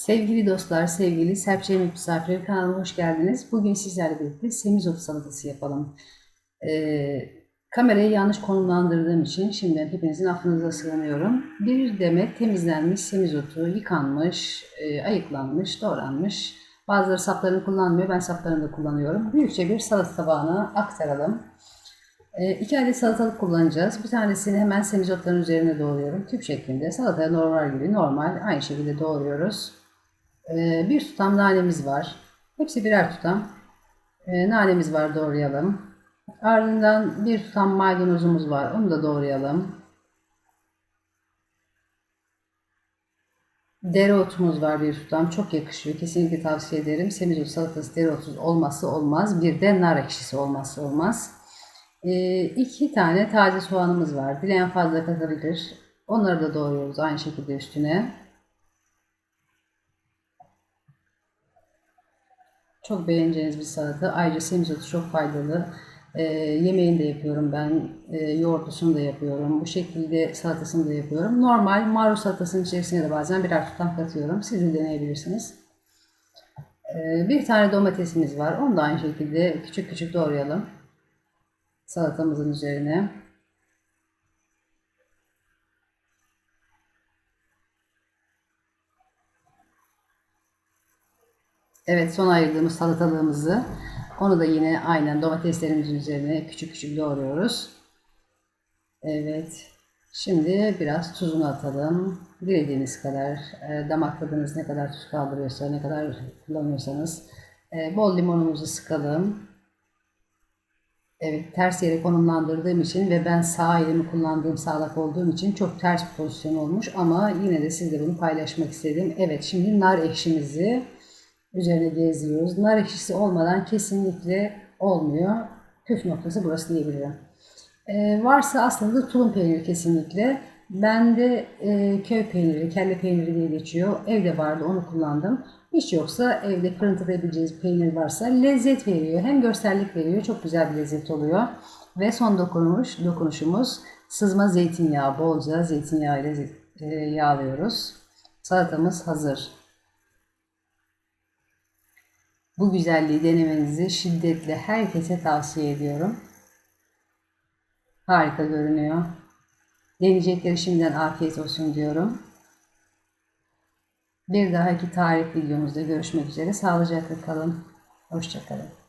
Sevgili dostlar, sevgili Serpçe Yemek Misafirleri kanalıma hoş geldiniz. Bugün sizlerle birlikte semizotu salatası yapalım. Ee, kamerayı yanlış konumlandırdığım için şimdiden hepinizin affınıza sığınıyorum. Bir demet temizlenmiş semizotu, yıkanmış, e, ayıklanmış, doğranmış. Bazıları saplarını kullanmıyor, ben saplarını da kullanıyorum. Büyükçe bir salata tabağına aktaralım. E, iki adet salatalık kullanacağız. Bir tanesini hemen semizotların üzerine doğruyorum. Tüp şeklinde. Salataya normal gibi normal aynı şekilde doğruyoruz. E, bir tutam nanemiz var. Hepsi birer tutam. E, nanemiz var doğrayalım. Ardından bir tutam maydanozumuz var. Onu da doğrayalım. Dereotumuz var bir tutam. Çok yakışıyor. Kesinlikle tavsiye ederim. Semizot salatası dereotsuz olması olmaz. Bir de nar ekşisi olmazsa olmaz. E, iki tane taze soğanımız var. Dileyen fazla katabilir. Onları da doğruyoruz aynı şekilde üstüne. Çok beğeneceğiniz bir salata. Ayrıca semizotu çok faydalı. E, yemeğini de yapıyorum ben. E, yoğurtlusunu da yapıyorum. Bu şekilde salatasını da yapıyorum. Normal marul salatasının içerisine de bazen birer tutam katıyorum. Siz de deneyebilirsiniz. E, bir tane domatesimiz var. Onu da aynı şekilde küçük küçük doğrayalım. Salatamızın üzerine. Evet son ayırdığımız salatalığımızı onu da yine aynen domateslerimizin üzerine küçük küçük doğruyoruz. Evet. Şimdi biraz tuzunu atalım. Dilediğiniz kadar, e, damak tadınız ne kadar tuz kaldırıyorsa, ne kadar kullanıyorsanız. E, bol limonumuzu sıkalım. Evet, ters yere konumlandırdığım için ve ben sağ elimi kullandığım sağlak olduğum için çok ters bir pozisyon olmuş ama yine de sizle bunu paylaşmak istedim. Evet, şimdi nar ekşimizi üzerine geziyoruz. Nar ekşisi olmadan kesinlikle olmuyor. Püf noktası burası diyebilirim. Ee, varsa aslında tulum peyniri kesinlikle. Bende e, köy peyniri, kelle peyniri diye geçiyor. Evde vardı onu kullandım. Hiç yoksa evde edebileceğiniz peynir varsa lezzet veriyor. Hem görsellik veriyor. Çok güzel bir lezzet oluyor. Ve son dokunuş, dokunuşumuz sızma zeytinyağı. Bolca zeytinyağı ile e, yağlıyoruz. Salatamız hazır. Bu güzelliği denemenizi şiddetle herkese tavsiye ediyorum. Harika görünüyor. Deneyecekleri şimdiden afiyet olsun diyorum. Bir dahaki tarif videomuzda görüşmek üzere. Sağlıcakla kalın. Hoşçakalın.